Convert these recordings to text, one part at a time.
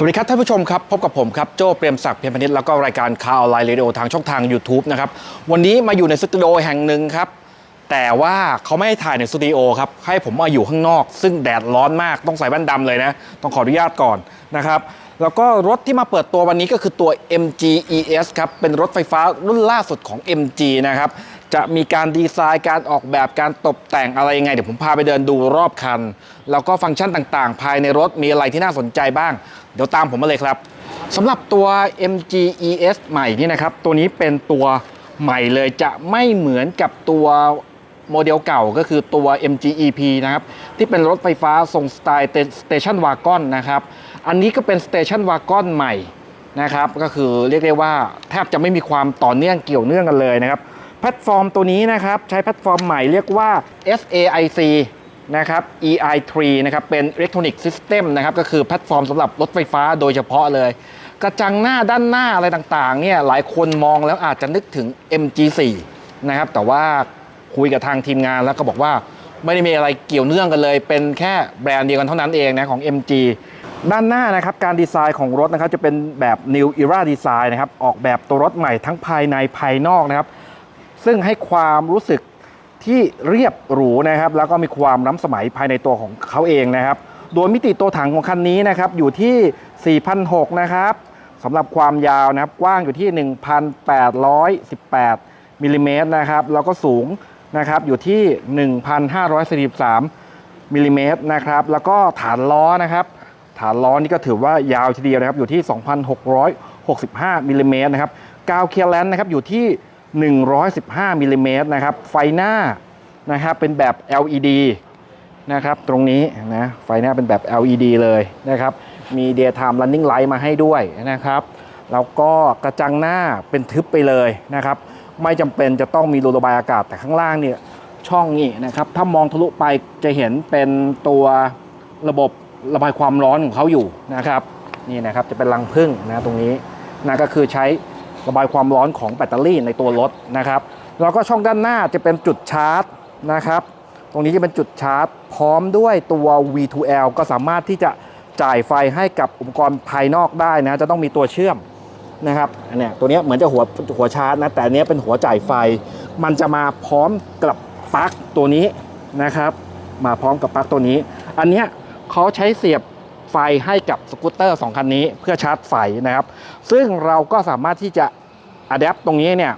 สวัสดีครับท่านผู้ชมครับ พบกับผมครับโจ้เปรมศักดิ์เพียรพนิษฐ์แล้วก็รายการข่าวออนไลน์เรดิโอทางช่องทาง YouTube นะครับวันนี้มาอยู่ในสตูดิโอแห่งหนึ่งครับ แต่ว่าเขาไม่ให้ถ่ายในสตูดิโอครับ ให้ผมมาอยู่ข้างนอก ซึ่งแดดร้อนมากต้องใส่แว่นดำเลยนะ ต้องขออนุญาตก่อนนะครับแล้วก็รถที่มาเปิดตัววันนี้ก็คือตัว MG ES ครับเป็นรถไฟฟ้ารุ่นล่าสุดของ MG นะครับ จะมีการดีไซน์การออกแบบการตกแต่งอะไรยังไง เดี๋ยวผมพาไปเดินดูรอบคัน แล้วก็ฟังก์ชันต่างๆ ภายในรถมีอะไรที่น่าสนใจบ้าง เดี๋ยวตามผมมาเลยครับสำหรับตัว MG ES ใหม่นี่นะครับ ตัวนี้เป็นตัวใหม่เลยจะไม่เหมือนกับตัวโมเดลเก่าก็คือตัว MG EP นะครับ ที่เป็นรถไฟฟ้าทรงสไตล์สเตชันวากอนนะครับ อันนี้ก็เป็นสเตชันวากอนใหม่นะครับ ก็คือเรียกได้ว่าแทบจะไม่มีความต่อเนื่องเกี่ยวเนื่องกันเลยนะครับ แพลตฟอร์มตัวนี้นะครับ ใช้แพลตฟอร์มใหม่เรียกว่า SAIC นะครับ EI3 นะครับ เป็น Electronic System นะครับ ก็คือแพลตฟอร์มสำหรับรถไฟฟ้าโดยเฉพาะเลย กระจังหน้าด้านหน้าอะไรต่างๆ เนี่ย หลายคนมองแล้วอาจจะนึกถึง MG4 นะครับ แต่ว่าคุยกับทางทีมงานแล้วก็บอกว่าไม่ได้มีอะไรเกี่ยวเนื่องกันเลย เป็นแค่แบรนด์เดียวกันเท่านั้นเองนะของ MG ด้านหน้านะครับการดีไซน์ของรถนะครับจะเป็นแบบ New Era Design นะครับออกแบบตัวรถใหม่ทั้งภายในภายนอกนะครับ ซึ่งให้ความรู้สึกที่เรียบหรูนะครับ แล้วก็มีความล้ำสมัยภายในตัวของเขาเองนะครับ โดยมิติตัวถังของคันนี้นะครับอยู่ที่4,600นะครับสำหรับความยาวนะครับกว้างอยู่ที่ 1,818มิลลิเมตรนะครับแล้วก็สูงนะครับอยู่ที่ 1,543มิลลิเมตรนะครับแล้วก็ฐานล้อนะครับ ฐานล้อนี่ก็ถือว่ายาวทีเดียวนะครับอยู่ที่ 2,665มิลลิเมตรนะครับกาวเคลียร์แลนด์นะครับอยู่ที่ 115มิลลิเมตรนะครับ ไฟหน้านะครับเป็นแบบ LED นะครับ ตรงนี้นะ ไฟหน้าเป็นแบบ LED เลยนะครับ มี daytime running light มาให้ด้วยนะครับ แล้วก็กระจังหน้าเป็นทึบไปเลยนะครับ ไม่จำเป็นจะต้องมีรูระบายอากาศแต่ข้างล่างเนี่ยช่องนี้นะครับ ถ้ามองทะลุไปจะเห็นเป็นตัวระบบระบายความร้อนของเขาอยู่นะครับ นี่นะครับจะเป็นรังพึ่งนะตรงนี้นะก็คือใช้ ระบายความร้อนของแบตเตอรี่ในตัวรถนะครับแล้วก็ช่องด้านหน้าจะเป็นจุดชาร์จนะครับตรงนี้จะเป็นจุดชาร์จ พร้อมด้วยตัว V2L ก็สามารถที่จะจ่ายไฟให้กับอุปกรณ์ภายนอกได้นะจะต้องมีตัวเชื่อมนะครับอันนี้ตัวเนี้ยเหมือนจะหัวหัวชาร์จนะแต่อันนี้เป็นหัวจ่ายไฟ มันจะมาพร้อมกับปลั๊กตัวนี้นะครับ มาพร้อมกับปลั๊กตัวนี้ อันนี้เขาใช้เสียบ ไฟให้กับสกูตเตอร์สองคันนี้เพื่อชาร์จไฟนะครับ ซึ่งเราก็สามารถที่จะอัดแอปตรงนี้เนี่ย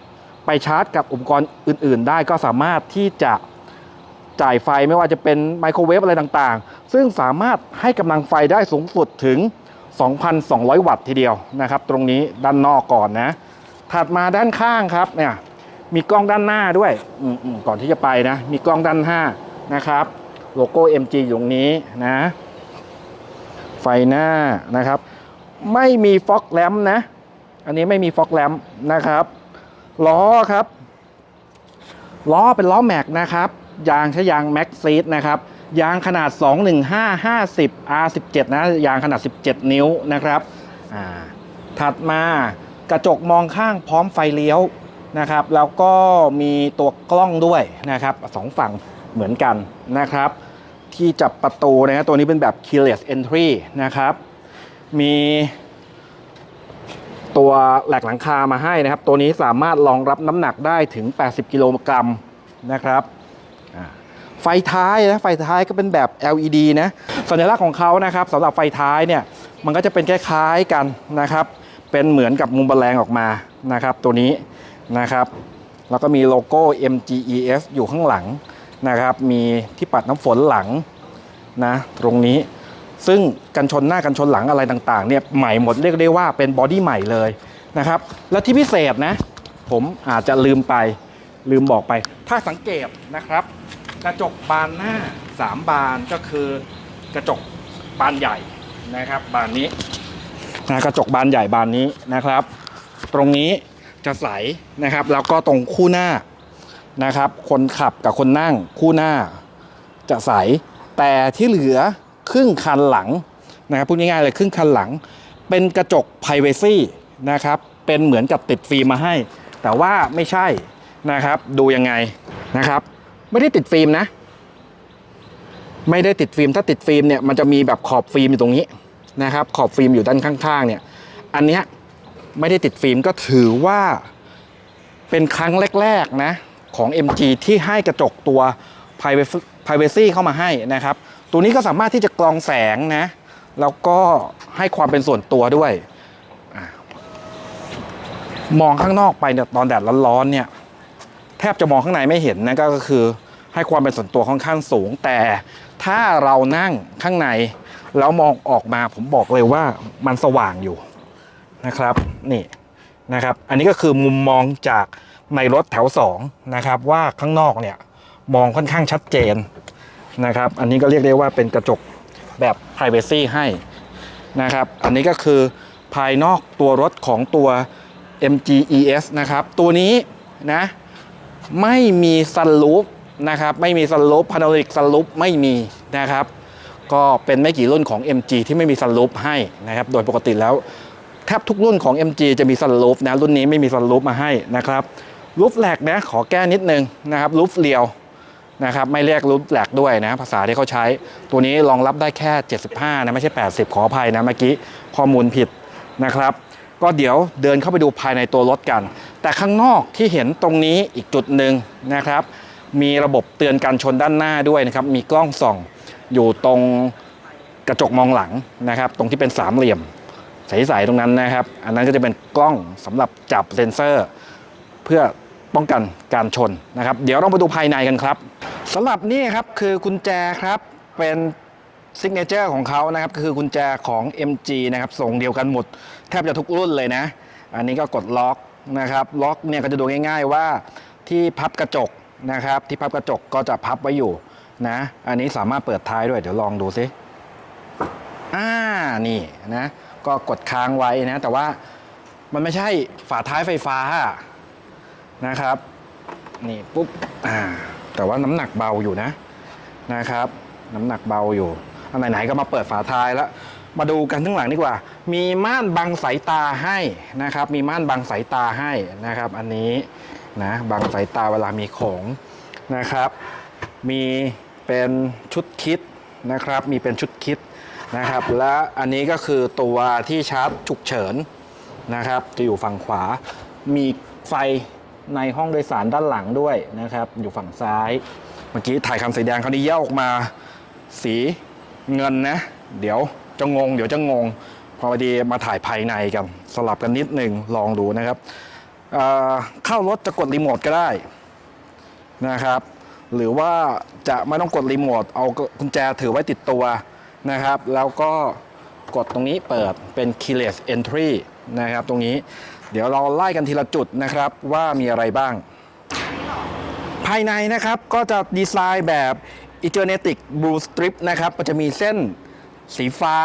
ไปชาร์จกับอุปกรณ์อื่น ๆ ได้ก็สามารถที่จะจ่ายไฟไม่ว่าจะเป็นไมโครเวฟอะไรต่างๆ ซึ่งสามารถให้กำลังไฟได้สูงสุดถึง 2,200 วัตต์ทีเดียวนะครับ ตรงนี้ด้านนอกก่อนนะ ถัดมาด้านข้างครับเนี่ยมีกล้องด้านหน้าด้วยก่อนที่จะไปนะ มีกล้องด้านหน้านะครับ โลโก้ MG อยู่ตรงนี้นะ ไฟหน้านะครับ ไม่มีฟอกแลมนะ อันนี้ไม่มีฟอกแลมนะครับล้อครับล้อเป็นล้อแม็กนะครับ ยางใช้ยางแม็กซีดนะครับ ยางขนาด 21550 R17 นะ ยางขนาด 17 นิ้วนะครับ ถัดมากระจกมองข้างพร้อมไฟเลี้ยวนะครับ แล้วก็มีตัวกล้องด้วยนะครับสองฝั่งเหมือนกันนะครับ ที่จับประตูนะฮะตัวนี้เป็นแบบ keyless entry นะครับ มีตัวแหลกหลังคามาให้นะครับ ตัวนี้สามารถรองรับน้ำหนักได้ถึง 80 กิโลกรัมนะครับไฟท้ายนะไฟท้ายก็เป็นแบบ LED นะสัญลักษณ์ของเขานะครับสำหรับไฟท้ายเนี่ยมันก็จะเป็นคล้ายๆกันนะครับ เป็นเหมือนกับมุมแมลงออกมานะครับ ตัวนี้นะครับ แล้วก็มีโลโก้ MGES อยู่ข้างหลัง นะครับ มีที่ปัดน้ำฝนหลังนะตรงนี้ ซึ่งกันชนหน้ากันชนหลังอะไรต่างๆเนี่ยใหม่หมดเรียกได้ว่าเป็นบอดี้ใหม่เลยนะครับ และที่พิเศษนะ ผมอาจจะลืมไปลืมบอกไป ถ้าสังเกตนะครับ กระจกบานหน้า 3 บานก็คือกระจกบานใหญ่นะครับ บานนี้นะกระจกบานใหญ่บานนี้นะครับ ตรงนี้จะใสนะครับ แล้วก็ตรงคู่หน้า นะครับ คนขับกับคนนั่งคู่หน้าจะใส แต่ที่เหลือครึ่งคันหลังนะครับพูดง่ายๆเลยครึ่งคันหลัง เป็นกระจก p r i เวซีนะครับ เป็นเหมือนกับติดฟิล์มมาให้ แต่ว่าไม่ใช่นะครับ ดูยังไงนะครับ ไม่ได้ติดฟิล์มนะ ไม่ได้ติดฟิล์มถ้าติดฟิล์มเนี่ยมันจะมีแบบขอบฟิล์มอยู่ตรงนี้นะครับ ขอบฟิล์มอยู่ด้านข้างๆเนี่ย อันเนี้ยไม่ได้ติดฟิล์มก็ถือว่าเป็นครั้งแรก ๆ นะ ของ MG ที่ให้กระจกตัว privacy- เข้ามาให้นะครับ ตัวนี้ก็สามารถที่จะกรองแสงนะ แล้วก็ให้ความเป็นส่วนตัวด้วยอมองข้างนอกไปเนี่ยตอนแดดร้อนๆเนี่ย แทบจะมองข้างในไม่เห็นนะก็คือให้ความเป็นส่วนตัวค่อนข้างสูง แต่ถ้าเรานั่งข้างในแล้วมองออกมาผมบอกเลยว่ามันสว่างอยู่นะครับ นี่นะครับ อันนี้ก็คือมุมมองจาก ในรถแถว2นะครับว่าข้างนอกเนี่ยมองค่อนข้างชัดเจนนะครับ อันนี้ก็เรียกได้ว่าเป็นกระจกแบบ Privacy ให้นะครับ อันนี้ก็คือภายนอกตัวรถของตัว MGES นะครับ ตัวนี้นะไม่มีซันลูปนะครับไม่มีซันลูปพาโนริกซันลูปไม่มีนะครับ ก็เป็นไม่กี่รุ่นของ MG ที่ไม่มีซันลูปให้นะครับ โดยปกติแล้วแทบทุกรุ่นของ MG จะมีซันลูปนะรุ่นนี้ไม่มีซันลูปมาให้นะครับ ลูปแหลกนะขอแก้นิดนึงนะครับลูปเรียวนะครับไม่เรียกลูปแหลกด้วยนะภาษาที่เขาใช้ ตัวนี้รองรับได้แค่ 75นะไม่ใช่ 80 ขออภัยนะเมื่อกี้ข้อมูลผิดนะครับ ก็เดี๋ยวเดินเข้าไปดูภายในตัวรถกัน แต่ข้างนอกที่เห็นตรงนี้อีกจุดหนึ่งนะครับ มีระบบเตือนการชนด้านหน้าด้วยนะครับมีกล้องส่องอยู่ตรงกระจกมองหลังนะครับ ตรงที่เป็นสามเหลี่ยมใสๆตรงนั้นนะครับ อันนั้นก็จะเป็นกล้องสำหรับจับเซ็นเซอร์ เพื่อ ป้องกันการชนนะครับ เดี๋ยวเรามาดูภายในกันครับสำหรับนี่ครับคือกุญแจครับเป็นซิกเนเจอร์ของเขานะครับก็คือกุญแจของ MG นะครับทรงเดียวกันหมด แทบจะทุกรุ่นเลยนะ อันนี้ก็กดล็อกนะครับ ล็อกเนี่ยก็จะดูง่าย ๆว่าที่พับกระจกนะครับ ที่พับกระจกก็จะพับไว้อยู่นะ อันนี้สามารถเปิดท้ายด้วย เดี๋ยวลองดูซิอ่านี่นะ ก็กดค้างไว้นะ แต่ว่ามันไม่ใช่ฝาท้ายไฟฟ้า นะครับ นี่ปุ๊บอ่าแต่ว่าน้ำหนักเบาอยู่นะนะครับ น้ำหนักเบาอยู่อันไหนๆก็มาเปิดฝาท้ายแล้ว มาดูกันข้างหลังดีกว่า มีม่านบังสายตาให้นะครับ มีม่านบังสายตาให้นะครับ อันนี้นะบังสายตาเวลามีของนะครับ มีเป็นชุดคิดนะครับ มีเป็นชุดคิดนะครับ และอันนี้ก็คือตัวที่ชาร์จฉุกเฉินนะครับ จะอยู่ฝั่งขวา มีไฟ ในห้องโดยสารด้านหลังด้วยนะครับ อยู่ฝั่งซ้าย เมื่อกี้ถ่ายคำสีแดงเขานี้แยกออกมา สีเงินนะ เดี๋ยวจะงง เดี๋ยวจะงง พอดีมาถ่ายภายในกันสลับกันนิดหนึ่งลองดูนะครับเเข้ารถจะกดรีโมทก็ได้นะครับ หรือว่าจะไม่ต้องกดรีโมทเอากุญแจถือไว้ติดตัวนะครับ แล้วก็กดตรงนี้เปิดเป็น keyless entry นะครับ ตรงนี้ เดี๋ยวเราไล่กันทีละจุดนะครับว่ามีอะไรบ้าง ภายในนะครับก็จะดีไซน์แบบ e t e r n e t i c Blue Strip นะครับก็จะมีเส้นสีฟ้า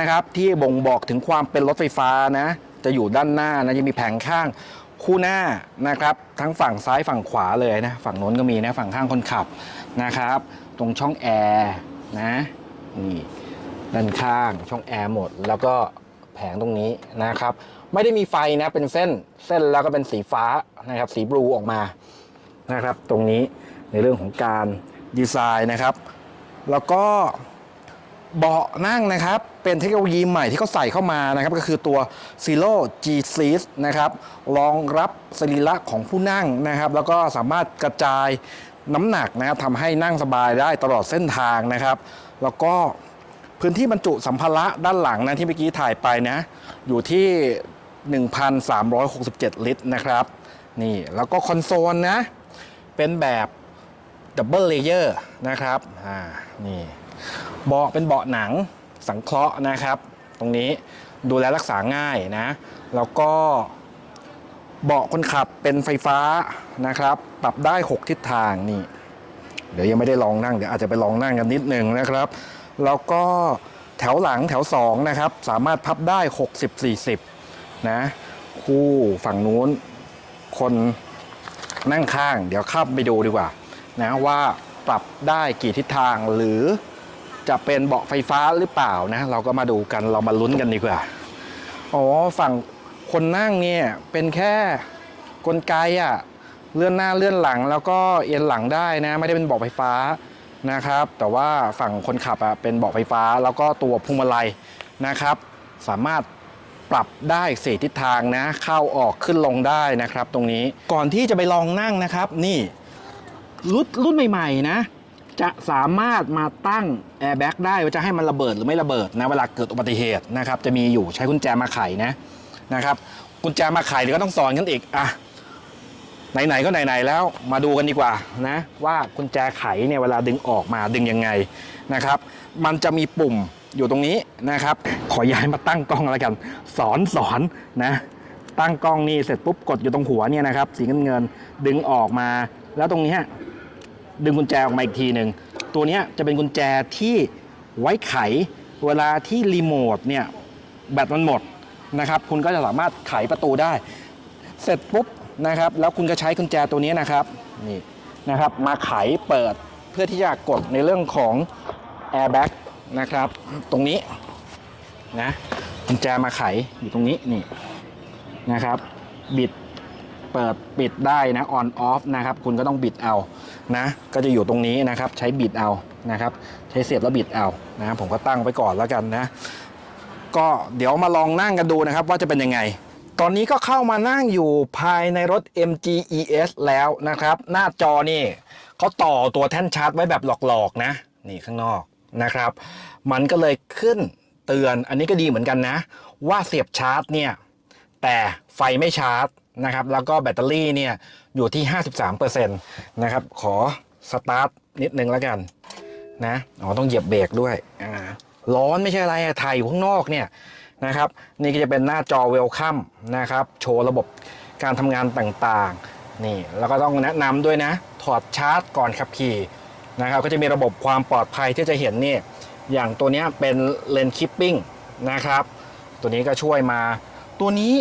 นะครับ ที่บ่งบอกถึงความเป็นรถไฟฟ้านะ จะอยู่ด้านหน้านะจะมีแผงข้างคู่หน้านะครับ ทั้งฝั่งซ้ายฝั่งขวาเลยนะ ฝั่งโน้นก็มีนะ ฝั่งข้างคนขับนะครับ ตรงช่องแอร์นะนี่ด้านข้างช่องแอร์หมด แล้วก็แผงตรงนี้นะครับ ไม่ได้มีไฟนะเป็นเส้นเส้นแล้วก็เป็นสีฟ้านะครับ สีบลูออกมานะครับ ตรงนี้ในเรื่องของการดีไซน์นะครับ แล้วก็เบาะนั่งนะครับ เป็นเทคโนโลยีใหม่ที่เขาใส่เข้ามานะครับ ก็คือตัว Zero G Seat นะครับรองรับสรีระของผู้นั่งนะครับ แล้วก็สามารถกระจายน้ำหนักนะครับทำให้นั่งสบายได้ตลอดเส้นทางนะครับ แล้วก็พื้นที่บรรจุสัมภาระด้านหลังนะที่เมื่อกี้ถ่ายไปนะ อยู่ที่ 1,367 ลิตรนะครับ นี่แล้วก็คอนโซลนะ เป็นแบบดับเบิลเลเยอร์นะครับอ่านี่เบาะเป็นเบาะหนังสังเคราะห์นะครับ ตรงนี้ดูแลรักษาง่ายนะ แล้วก็เบาะคนขับเป็นไฟฟ้านะครับ ปรับได้ 6 ทิศทางนี่ เดี๋ยวยังไม่ได้ลองนั่ง เดี๋ยวอาจจะไปลองนั่งกันนิดหนึ่งนะครับ แล้วก็แถวหลังแถว 2 นะครับ สามารถพับได้ 60-40 นะ คู่ฝั่งนู้น คนนั่งข้าง เดี๋ยวข้าไปดูดีกว่านะว่าปรับได้กี่ทิศทางหรือจะเป็นเบาะไฟฟ้าหรือเปล่านะ เราก็มาดูกันเรามาลุ้นกันดีกว่าอ๋อฝั่งคนนั่งเนี่ยเป็นแค่กลไกอะเลื่อนหน้าเลื่อนหลังแล้วก็เอียงหลังได้นะ ไม่ได้เป็นเบาะไฟฟ้านะครับ แต่ว่าฝั่งคนขับอะเป็นเบาะไฟฟ้าแล้วก็ตัวพวงมาลัยนะครับ สามารถ ปรับได้สีทิศทางนะ เข้าออกขึ้นลงได้นะครับ ตรงนี้ก่อนที่จะไปลองนั่งนะครับ นี่รุ่นรุ่นใหม่ๆนะ จะสามารถมาตั้งแอร์แบ็กได้ว่าจะให้มันระเบิดหรือไม่ระเบิดนะเวลาเกิดอุบัติเหตุนะครับ จะมีอยู่ใช้กุญแจมาไขนะนะครับกุญแจมาไขเดี๋ยวก็ต้องสอนกันอีกอะไหนๆก็ไหนๆแล้วมาดูกันดีกว่านะว่ากุญแจไขเนี่ยเวลาดึงออกมาดึงยังไงนะครับ มันจะมีปุ่ม อยู่ตรงนี้นะครับ ขอย้ายมาตั้งกล้องแล้วกัน สอนสอนนะ ตั้งกล้องนี่เสร็จปุ๊บกดอยู่ตรงหัวเนี่ยนะครับ สีเงินเงินดึงออกมา แล้วตรงนี้ยดึงกุญแจออกมาอีกทีหนึ่งตัวนี้จะเป็นกุญแจที่ไว้ไขเวลาที่รีโมทเนี่ยแบตมันหมดนะครับ คุณก็จะสามารถไขประตูได้ เสร็จปุ๊บนะครับ แล้วคุณก็ใช้กุญแจตัวนี้นะครับนี่นะครับ มาไขเปิดเพื่อที่จะกดในเรื่องของ airbag นะครับ ตรงนี้นะกุญแจมาไขอยู่ตรงนี้นี่นะครับ บิดเปิดปิดได้นะ on off นะครับ คุณก็ต้องบิดเอานะ ก็จะอยู่ตรงนี้นะครับ ใช้บิดเอานะครับ ใช้เสียบแล้วบิดเอานะผมก็ตั้งไว้ก่อนแล้วกันนะ ก็เดี๋ยวมาลองนั่งกันดูนะครับ ว่าจะเป็นยังไง ตอนนี้ก็เข้ามานั่งอยู่ภายในรถ MG ES แล้วนะครับ หน้าจอนี่เขาต่อตัวแท่นชาร์จไว้แบบหลอกๆนะ นี่ข้างนอก นะครับ มันก็เลยขึ้นเตือนอันนี้ก็ดีเหมือนกันนะ ว่าเสียบชาร์จเนี่ย แต่ไฟไม่ชาร์จนะครับ แล้วก็แบตเตอรี่เนี่ย อยู่ที่ 53%นะครับ ขอสตาร์ทนิดนึงแล้วกันนะ อ๋อ ต้องเหยียบเบรกด้วยอ่าร้อนไม่ใช่อะไรอะถ่ายอยู่ข้างนอกเนี่ยนะครับ นี่ก็จะเป็นหน้าจอเวลคัมนะครับ โชว์ระบบการทำงานต่างๆ นี่ แล้วก็ต้องแนะนำด้วยนะ ถอดชาร์จก่อนขับขี่ นะครับก็จะมีระบบความปลอดภัยที่จะเห็นนี่อย่างตัวนี้เป็นเลนคิปปิ้งนะครับ ตัวนี้ก็ช่วยมา ตัวนี้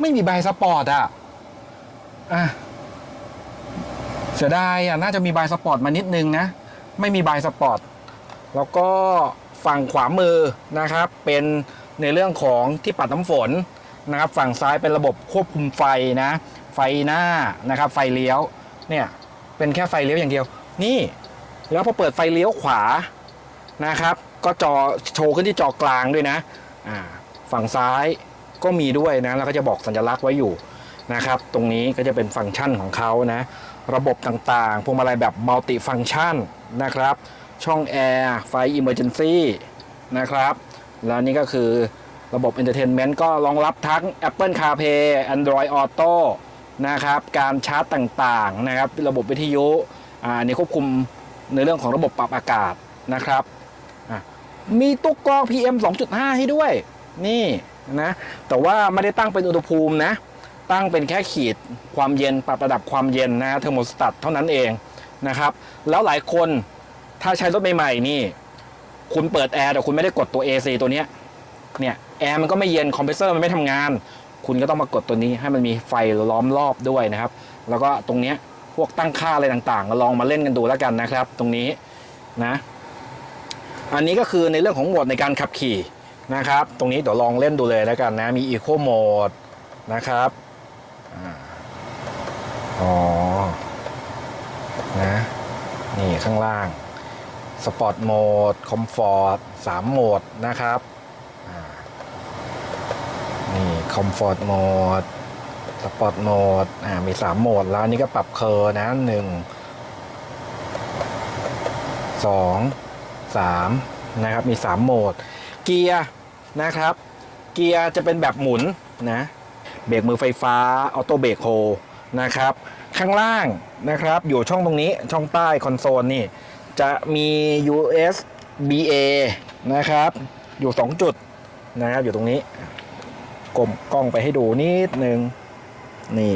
ไม่มีใบสปอร์ตอะอะเสียดายอะน่าจะมีใบสปอร์ตมานิดนึงนะ ไม่มีใบสปอร์ตแล้วก็ฝั่งขวามือนะครับ เป็นในเรื่องของที่ปัดน้ำฝนนะครับ ฝั่งซ้ายเป็นระบบควบคุมไฟนะ ไฟหน้านะครับ ไฟเลี้ยวเนี่ยเป็นแค่ไฟเลี้ยวอย่างเดียว นี่ แล้วพอเปิดไฟเลี้ยวขวานะครับ ก็จอโชว์ขึ้นที่จอกลางด้วยนะอ่าฝั่งซ้ายก็มีด้วยนะแล้วก็จะบอกสัญลักษณ์ไว้อยู่นะครับ ตรงนี้ก็จะเป็นฟังก์ชันของเขานะระบบต่างๆ พวงมาลัยแบบมัลติฟังก์ชันนะครับ ช่องแอร์ไฟ Emergency นซีนะครับ แล้วนี่ก็คือระบบ Entertainment ก็รองรับทั้ง Apple CarPlay Android Auto นะครับ การชาร์จต่างๆนะครับ ระบบวิทยุ อ่าอันนี้ควบคุม ในเรื่องของระบบปรับอากาศนะครับ มีตุ๊กกรอง PM 2.5 ให้ด้วย นี่นะ แต่ว่าไม่ได้ตั้งเป็นอุณหภูมินะ ตั้งเป็นแค่ขีดความเย็นปรับระดับความเย็นนะเทอร์โมสตัตเท่านั้นเองนะครับ แล้วหลายคนถ้าใช้รถใหม่ๆนี่ คุณเปิดแอร์แต่คุณไม่ได้กดตัว AC ตัวเนี้ย เนี่ยแอร์มันก็ไม่เย็นคอมเพรสเซอร์มันไม่ทำงาน คุณก็ต้องมากดตัวนี้ให้มันมีไฟล้อมรอบด้วยนะครับ แล้วก็ตรงเนี้ย วกตั้งค่าอะไรต่างๆก็ลองมาเล่นกันดูแล้วกันนะครับ ตรงนี้นะ อันนี้ก็คือในเรื่องของโหมดในการขับขี่นะครับ ตรงนี้เดี๋ยวลองเล่นดูเลยแล้วกันนะมี Eco Mode นะครับอ๋อนะนี่ข้างล่าง Sport Mode Comfort 3โหมดนะครับนี่ Comfort Mode Sport Mode อ่ามี3โหมด แล้วนี้ก็ปรับเคอร์นะหนึ่งสองสามนะครับ มี3โหมด เกียร์นะครับ เกียร์จะเป็นแบบหมุนนะเบรกมือไฟฟ้าออโต้เบรกโฮนะครับ ข้างล่างนะครับอยู่ช่องตรงนี้ช่องใต้คอนโซลนี่ จะมี USB-A นะครับ อยู่ 2 จุดนะครับอยู่ตรงนี้กลมกล้องไปให้ดูนิดนึง นี่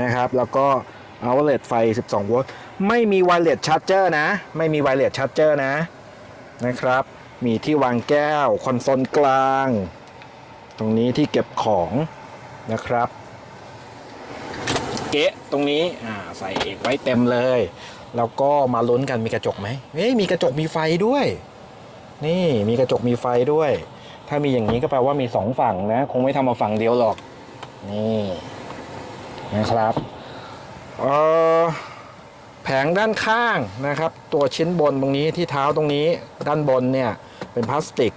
นะครับ แล้วก็ outlet ไฟ 12 โวลต์ไม่มี wireless charger นะ ไม่มี wireless charger นะนะครับ มีที่วางแก้ว คอนโซลกลาง ตรงนี้ที่เก็บของนะครับ เก๊ะตรงนี้อ่าใส่เอกไว้เต็มเลย แล้วก็มาลุ้นกันมีกระจกไหมเฮ้ยมีกระจกมีไฟด้วย นี่มีกระจกมีไฟด้วย ถ้ามีอย่างนี้ก็แปลว่ามีสองฝั่งนะ คงไม่ทำมาฝั่งเดียวหรอก นี่ นะครับเออแผงด้านข้างนะครับ ตัวชิ้นบนตรงนี้ที่เท้าตรงนี้ด้านบนเนี่ยเป็นพลาสติก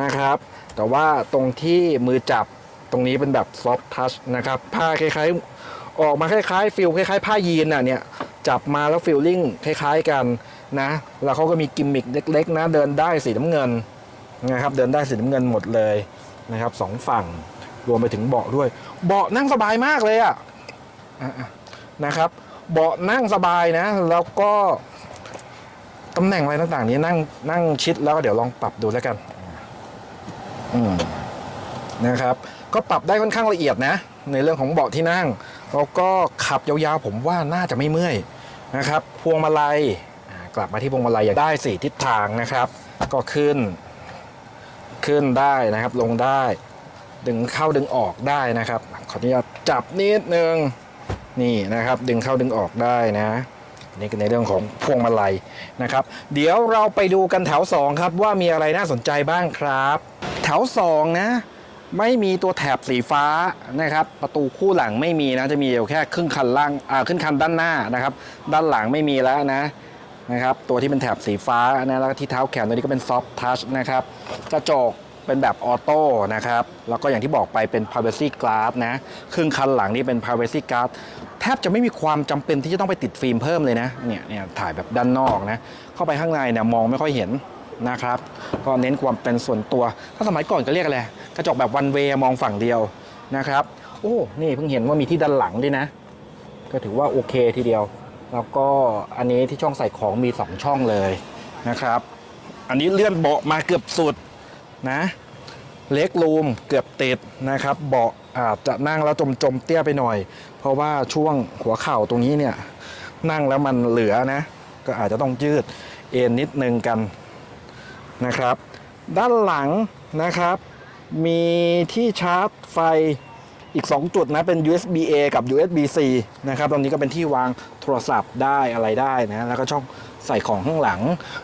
นะครับ แต่ว่าตรงที่มือจับตรงนี้เป็นแบบซอฟทัชนะครับผ้าคล้ายๆ ออกมาคล้ายๆฟิลคล้ายๆ ผ้ายีนน่ะเนี่ยจับมาแล้วฟิลลิ่งคล้ายๆกันนะ แล้วเขาก็มีกิมมิคเล็ก ๆ นะ เดินได้สีน้ำเงินนะครับ เดินได้สีน้ำเงินหมดเลยนะครับสองฝั่งรวมไปถึงเบาะด้วย เบาะนั่งสบายมากเลยอะ่ะ นะครับ เบาะนั่งสบายนะ แล้วก็ตำแหน่งอะไรต่างๆ นี้นั่งนั่งชิดแล้วก็เดี๋ยวลองปรับดูแล้วกันอืมนะครับ ก็ปรับได้ค่อนข้างละเอียดนะ ในเรื่องของเบาะที่นั่ง แล้วก็ขับยาวๆผมว่าน่าจะไม่เมื่อยนะครับ พวงมาลัยกลับมาที่พวงมาลัยอย่างได้สี่ทิศทางนะครับ ก็ขึ้น ขึ้นได้นะครับ ลงได้ ดึงเข้าดึงออกได้นะครับ ขออนุญาตจับนิดนึง นี่นะครับดึงเข้าดึงออกได้นะนี่คือในเรื่องของพวงมาลัยนะครับ เดี๋ยวเราไปดูกันแถว 2 ครับว่ามีอะไรน่าสนใจบ้างครับ แถว 2 นะ ไม่มีตัวแถบสีฟ้านะครับ ประตูคู่หลังไม่มีนะจะมีอยู่แค่ครึ่งคันล่างอ่าครึ่งคันด้านหน้านะครับ ด้านหลังไม่มีแล้วนะนะครับ ตัวที่เป็นแถบสีฟ้านะแล้วที่เท้าแขนตัวนี้ก็เป็นซอฟทัชนะครับกระจก เป็นแบบออโต้นะครับ แล้วก็อย่างที่บอกไปเป็น privacy glass นะครึ่งคันหลังนี่เป็น privacy glass แทบจะไม่มีความจำเป็นที่จะต้องไปติดฟิล์มเพิ่มเลยนะ เนี่ยเนี่ยถ่ายแบบด้านนอกนะ เข้าไปข้างในเนี่ยมองไม่ค่อยเห็นนะครับ ก็เน้นความเป็นส่วนตัว ถ้าสมัยก่อนก็เรียกอะไร กระจกแบบวันเวมองฝั่งเดียวนะครับ โอ้ นี่เพิ่งเห็นว่ามีที่ด้านหลังด้วยนะ ก็ถือว่าโอเคทีเดียว แล้วก็อันนี้ที่ช่องใส่ของมี 2 ช่องเลยนะครับ อันนี้เลื่อนเบาะมาเกือบสุด นะเล็กรูมเกือบติดนะครับ เบาะอาจจะนั่งแล้วจมจมๆเตี้ยไปหน่อย เพราะว่าช่วงหัวเข่าตรงนี้เนี่ยนั่งแล้วมันเหลือนะ ก็อาจจะต้องยืดเอ็นนิดนึงกันนะครับ ด้านหลังนะครับ มีที่ชาร์จไฟอีก 2 จุดนะเป็น USB A กับ USB C นะครับตรงนี้ก็เป็นที่วางโทรศัพท์ได้อะไรได้นะ แล้วก็ช่องใส่ของข้างหลัง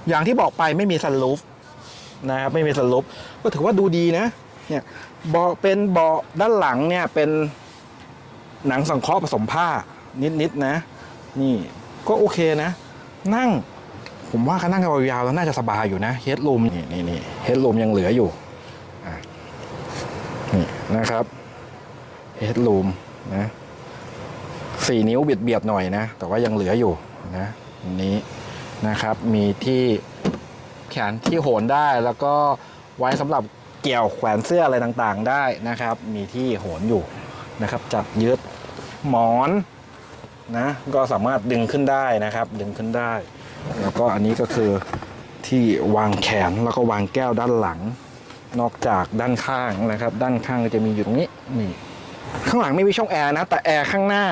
อย่างที่บอกไปไม่มีซันรูฟ นะครับไม่มีซันรูฟก็ถือว่าดูดีนะเนี่ยเบาะเป็นเบาะด้านหลังเนี่ยเป็นหนังสังเคราะห์ผสมผ้านิดๆนะนี่ก็โอเคนะ นั่ง ผมว่าเขานั่งยาวๆแล้วน่าจะสบายอยู่นะเฮดรูมนี่นี่นี่เฮดรูมยังเหลืออยู่นี่นะครับเฮดรูมนะสี่นิ้วเบียดเบียดหน่อยนะ แต่ว่ายังเหลืออยู่นะนนี้นะครับ มีที่ แขนที่โหนได้แล้วก็ไว้สำหรับเกี่ยวแขวนเสื้ออะไรต่างๆได้นะครับ มีที่โหนอยู่นะครับ จับยึดหมอนนะก็สามารถดึงขึ้นได้นะครับ ดึงขึ้นได้ แล้วก็อันนี้ก็คือที่วางแขนแล้วก็วางแก้วด้านหลัง นอกจากด้านข้างนะครับ ด้านข้างก็จะมีอยู่ตรงนี้นี่ข้างหลังไม่มีช่องแอร์นะแต่แอร์ข้างหน้า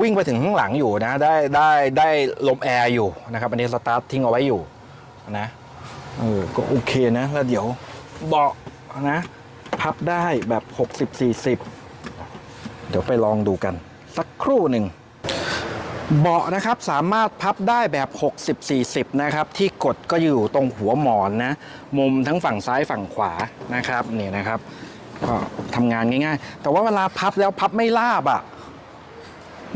วิ่งไปถึงข้างหลังอยู่นะ ได้ได้ได้ลมแอร์อยู่นะครับอันนี้สตาร์ททิ้งเอาไว้อยู่นะเออก็โอเคนะ แล้วเดี๋ยวเบาะนะ พับได้แบบ 60-40 เดี๋ยวไปลองดูกัน สักครู่หนึ่งเบาะนะครับสามารถพับได้แบบ 60-40 นะครับ ที่กดก็อยู่ตรงหัวหมอนนะ มุมทั้งฝั่งซ้ายฝั่งขวานะครับนี่นะครับก็ทำงานง่ายๆ แต่ว่าเวลาพับแล้วพับไม่ราบอะ่ะ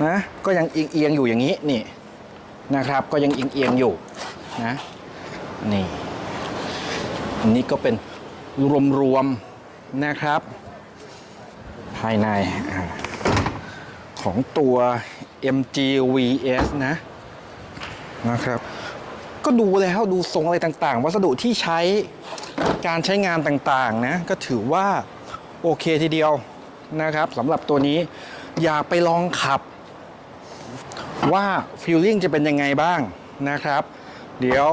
นะก็ยังเอียงๆอยู่อย่างนี้นี่นะครับ ก็ยังเอียงๆอยู่นะนี่อันนี้ก็เป็นรวมๆนะครับ ภายในของตัว MG VS นะนะครับ ก็ดูแล้วดูทรงอะไรต่างๆ วัสดุที่ใช้การใช้งานต่างๆนะก็ถือว่าโอเคทีเดียวนะครับสำหรับตัวนี้อยากไปลองขับ ว่าฟิลลิ่งจะเป็นยังไงบ้างนะครับ เดี๋ยว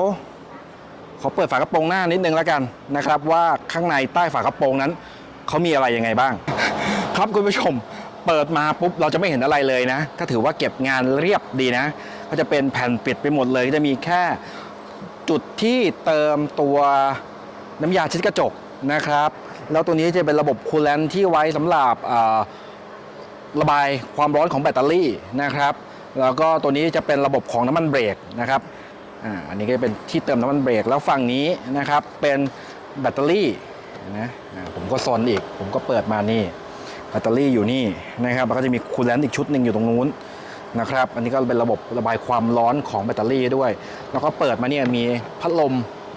ขอเปิดฝากระโปรงหน้านิดนึงแล้วกันนะครับ ว่าข้างในใต้ฝากระโปรงนั้นเขามีอะไรยังไงบ้าง ครับคุณผู้ชมเปิดมาปุ๊บเราจะไม่เห็นอะไรเลยนะ ก็ถือว่าเก็บงานเรียบดีนะ ก็จะเป็นแผ่นปิดไปหมดเลยจะมีแค่จุดที่เติมตัวน้ำยาเช็ดกระจกนะครับ แล้วตัวนี้จะเป็นระบบคูลแลนที่ไว้สำหรับระบายความร้อนของแบตเตอรี่นะครับ แล้วก็ตัวนี้จะเป็นระบบของน้ำมันเบรกนะครับอ่าอันนี้ก็จะเป็นที่เติมน้ำมันเบรกแล้วฝั่งนี้นะครับเป็นแบตเตอรี่นะผมก็ซนอีก ผมก็เปิดมานี่แบตเตอรี่อยู่นี่นะครับแล้วก็จะมีคูลแลนต์อีกชุดหนึ่งอยู่ตรงนู้นนะครับ อันนี้ก็เป็นระบบระบายความร้อนของแบตเตอรี่ด้วย แล้วก็เปิดมาเนี่ยมีพัดลม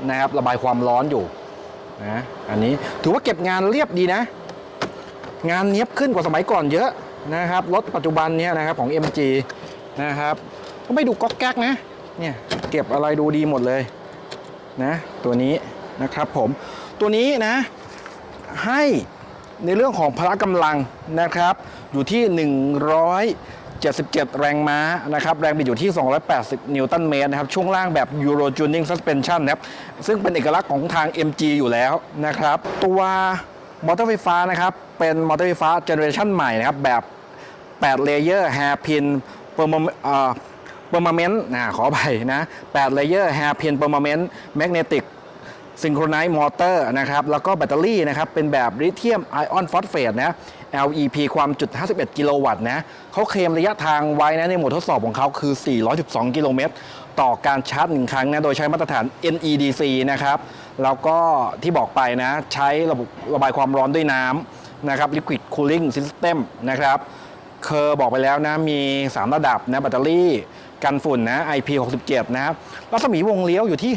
นะครับระบายความร้อนอยู่นะอันนี้ถือว่าเก็บงานเรียบดีนะ งานเนี้ยบขึ้นกว่าสมัยก่อนเยอะนะครับรถปัจจุบันเนี้ยนะครับของ MG นะครับ ก็ไม่ดูก๊อกแก๊กนะ เนี่ยเก็บอะไรดูดีหมดเลยนะตัวนี้นะครับผมตัวนี้นะให้ในเรื่องของพละกำลังนะครับ อยู่ที่ 177 แรงม้านะครับ แรงบิดอยู่ที่ 280 นิวตันเมตรนะครับ ช่วงล่างแบบ Euro Tuning Suspension นะครับ ซึ่งเป็นเอกลักษณ์ของทาง MG อยู่แล้วนะครับ ตัวมอเตอร์ไฟฟ้านะครับ เป็นมอเตอร์ไฟฟ้าเจเนอเรชันใหม่นะครับ แบบ 8 เลเยอร์ hairpin เปอร์ เปอร์มาเมนต์นะขอไปนะ8เลเยอร์ hairpin เปอร์มาเมนต์แมกเนติกซิงโครไนซ์มอเตอร์นะครับแล้วก็แบตเตอรี่นะครับเป็นแบบลิเธียมไอออนฟอสเฟตนะ LEP ความจุด 51 กิโลวัตต์นะเขาเคลมระยะทางไว้นะในหมวดทดสอบของเขาคือ 412 กิโลเมตร ต่อการชาร์จหนึ่งครั้งนะ โดยใช้มาตรฐาน NEDC นะครับ แล้วก็ที่บอกไปนะ ใช้ระบบระบายความร้อนด้วยน้ำนะครับ Liquid Cooling System นะครับ เคอร์บอกไปแล้วนะมี 3 ระดับนะแบตเตอรี่กันฝุ่นนะ IP67 นะครับรัศมีวงเลี้ยวอยู่ที่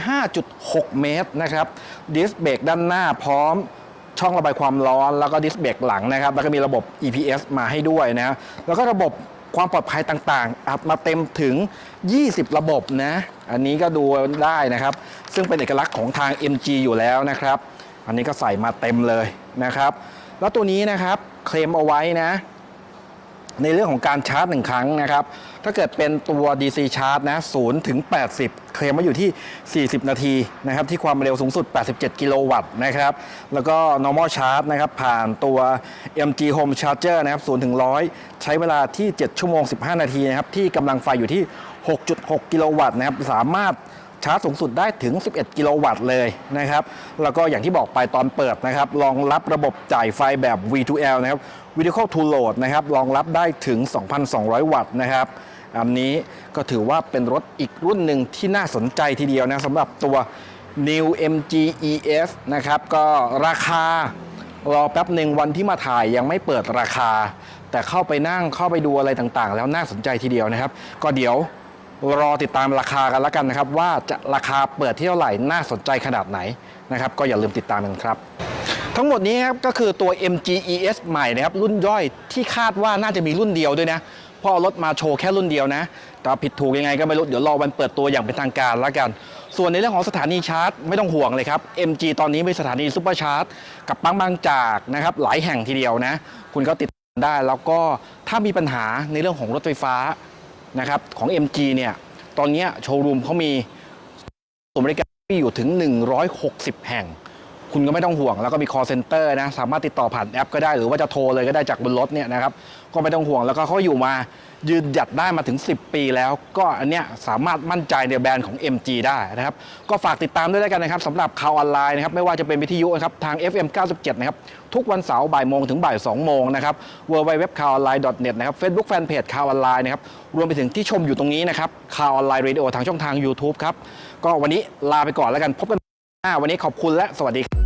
5.6 เมตรนะครับดิสเบรกด้านหน้าพร้อมช่องระบายความร้อนแล้วก็ดิสเบรกหลังนะครับ แล้วก็มีระบบ EPS มาให้ด้วยนะแล้วก็ระบบความปลอดภัยต่างๆ อัดมาเต็มถึง 20 ระบบนะ อันนี้ก็ดูได้นะครับ ซึ่งเป็นเอกลักษณ์ของทาง MG อยู่แล้วนะครับ อันนี้ก็ใส่มาเต็มเลยนะครับ แล้วตัวนี้นะครับเคลมเอาไว้นะ ในเรื่องของการชาร์จหนึ่งครั้งนะครับ ถ้าเกิดเป็นตัว DC ชาร์จนะ0ถึง 80 เคลมมาอยู่ที่ 40 นาทีนะครับ ที่ความเร็วสูงสุด 87 กิโลวัตต์นะครับ แล้วก็ normal charge นะครับ ผ่านตัว MG Home Charger นะครับ0ถึง 100 ใช้เวลาที่ 7 ชั่วโมง 15 นาทีนะครับ ที่กำลังไฟอยู่ที่ 6.6 กิโลวัตต์นะครับ สามารถ ชาร์จสูงสุดได้ถึง 11 กิโลวัตต์เลยนะครับ แล้วก็อย่างที่บอกไปตอนเปิดนะครับรองรับระบบจ่ายไฟแบบ V2L นะครับ Vertical to Load นะครับรองรับได้ถึง 2,200 วัตต์นะครับอันนี้ก็ถือว่าเป็นรถอีกรุ่นหนึ่งที่น่าสนใจทีเดียวนะสำหรับตัว New MG ES นะครับ ก็ราคารอแป๊บหนึ่งวันที่มาถ่ายยังไม่เปิดราคา แต่เข้าไปนั่งเข้าไปดูอะไรต่างๆ แล้วน่าสนใจทีเดียวนะครับ ก็เดี๋ยว รอติดตามราคากันแล้วกันนะครับ ว่าจะราคาเปิดที่เท่าไหร่น่าสนใจขนาดไหนนะครับ ก็อย่าลืมติดตามกันครับทั้งหมดนี้ครับก็คือตัว MG ES ใหม่นะครับรุ่นย่อยที่คาดว่าน่าจะมีรุ่นเดียวด้วยนะพราะเอารถมาโชว์แค่รุ่นเดียวนะ แต่ผิดถูกยังไงก็ไม่รู้ เดี๋ยวรอวันเปิดตัวอย่างเป็นทางการแล้วกัน ส่วนในเรื่องของสถานีชาร์จไม่ต้องห่วงเลยครับ MG ตอนนี้มีสถานีซุปเปอร์ชาร์จกับปั๊มบางจากนะครับหลายแห่งทีเดียวนะ คุณก็ติดได้แล้วก็ถ้ามีปัญหาในเรื่องของรถไฟฟ้า นะครับของ MG เนี่ยตอนนี้โชว์รูมเขามีส่วนบริการที่อยู่ถึง 160 แห่ง คุณก็ไม่ต้องห่วง แล้วก็มี call center นะสามารถติดต่อผ่านแอปก็ได้หรือว่าจะโทรเลยก็ได้จากบนรถเนี่ยนะครับก็ไม่ต้องห่วงแล้วก็เขาอยู่มายืนหยัดได้มาถึง 10 ปีแล้ว ก็อันเนี้ยสามารถมั่นใจในแบรนด์ของ MG ได้นะครับก็ฝากติดตามด้วยแล้วกันนะครับสำหรับข่าวออนไลน์นะครับไม่ว่าจะเป็นวิทยุนะครับทาง FM 97 นะครับทุกวันเสาร์บ่ายโมงถึงบ่าย2โมงนะครับ w w w ข่าวออนไลน์ .net นะครับ Facebook Fanpage ข่าวออนไลน์นะครับรวมไปถึงที่ชมอยู่ตรงนี้นะครับข่าวออนไลน์เรดิโอทางช่องทาง YouTube ครับก็วันนี้ลาไปก่อนแล้วกันพบกันหน้าวันนี้ขอบคุณและสวัสดีครับ